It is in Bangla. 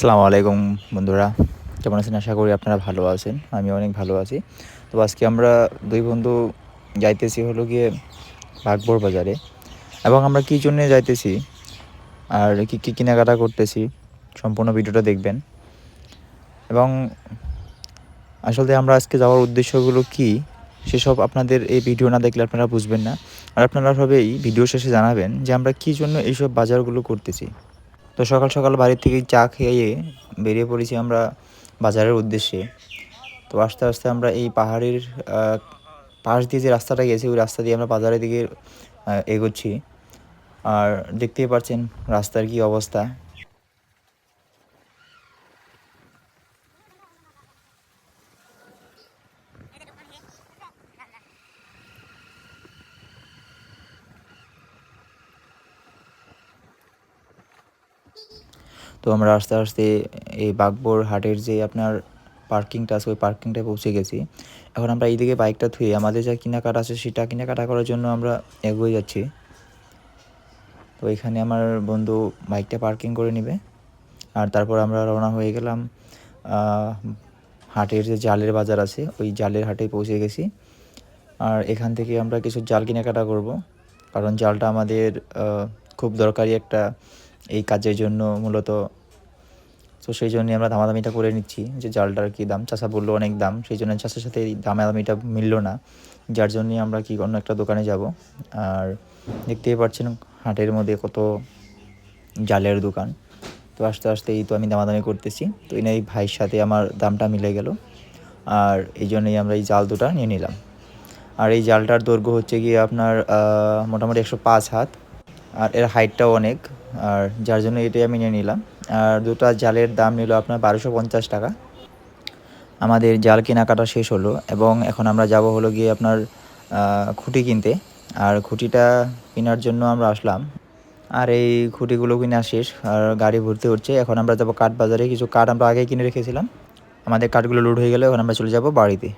আসসালামু আলাইকুম বন্ধুরা। কেমন আছেন? আশা করি আপনারা ভালো আছেন। আমি অনেক ভালো আছি। তো আজকে আমরা দুই বন্ধু যাইতেছি হলো গিয়ে বাগবর বাজারে। এবং আমরা কী জন্যে যাইতেছি আর কী কী কেনাকাটা করতেছি সম্পূর্ণ ভিডিওটা দেখবেন। এবং আসলে আমরা আজকে যাওয়ার উদ্দেশ্যগুলো কী, সেসব আপনাদের এই ভিডিও না দেখলে আপনারা বুঝবেন না। আর আপনারা সবেই ভিডিও শেষে জানাবেন যে আমরা কী জন্য এইসব বাজারগুলো করতেছি। তো সকাল সকাল বাড়ি থেকে চা খেয়ে বেরিয়ে পড়েছি আমরা বাজারের উদ্দেশ্যে। তো আস্তে আস্তে আমরা এই পাহাড়ের পাশ দিয়ে যে রাস্তাটা গেছি, ওই রাস্তা দিয়ে আমরা বাজারের দিকে এগোচ্ছি। আর দেখতেই পাচ্ছেন রাস্তার কি অবস্থা। তো আমরা আস্তে আস্তে এই বাগবোর হাটের যে আপনার পার্কিংটা আছে, ওই পার্কিংটায় পৌঁছে গেছি। এখন আমরা এইদিকে বাইকটা থুয়ে আমাদের যা কেনাকাটা আছে, সেটা কেনাকাটা করার জন্য আমরা এগিয়ে যাচ্ছি। তো এখানে আমার বন্ধু বাইকটা পার্কিং করে নেবে। আর তারপর আমরা রওনা হয়ে গেলাম হাটের যে জালের বাজার আছে, ওই জালের হাটে পৌঁছে গেছি। আর এখান থেকে আমরা কিছু জাল কেনাকাটা করব। কারণ জালটা আমাদের খুব দরকারি একটা এই কাজের জন্য মূলত। তো সেই জন্যই আমরা দামাদামিটা করে নিচ্ছি যে জালটার কী দাম। চাষা বলল অনেক দাম, সেই জন্য চাষার সাথে দামাদামিটা মিললো না। যার জন্যই আমরা কি অন্য একটা দোকানে যাব। আর দেখতেই পাচ্ছেন হাটের মধ্যে কত জালের দোকান। তো আস্তে আস্তে এই তো আমি দামাদামি করতেছি। তো এই এই ভাইয়ের সাথে আমার দামটা মিলে গেল। আর এই জন্যই আমরা এই জাল দুটা নিয়ে নিলাম। আর এই জালটার দৈর্ঘ্য হচ্ছে গিয়ে আপনার মোটামুটি একশো পাঁচ হাত। আর এর হাইটটাও অনেক, আর যার জন্য এটাই আমি নিয়ে নিলাম। আর দুটো জালের দাম নিল আপনার বারোশো পঞ্চাশ টাকা। আমাদের জাল কেনাকাটা শেষ হলো এবং এখন আমরা যাব হলো গিয়ে আপনার খুঁটি কিনতে। আর খুঁটিটা কেনার জন্য আমরা আসলাম। আর এই খুঁটিগুলো কিনা শেষ, আর গাড়ি ভর্তি হচ্ছে। এখন আমরা যাব কাঠ বাজারে কিছু কাঠ আমরা আগেই কিনে রেখেছিলাম। আমাদের কাঠগুলো লোড হয়ে গেলে, এখন আমরা চলে যাব বাড়িতে।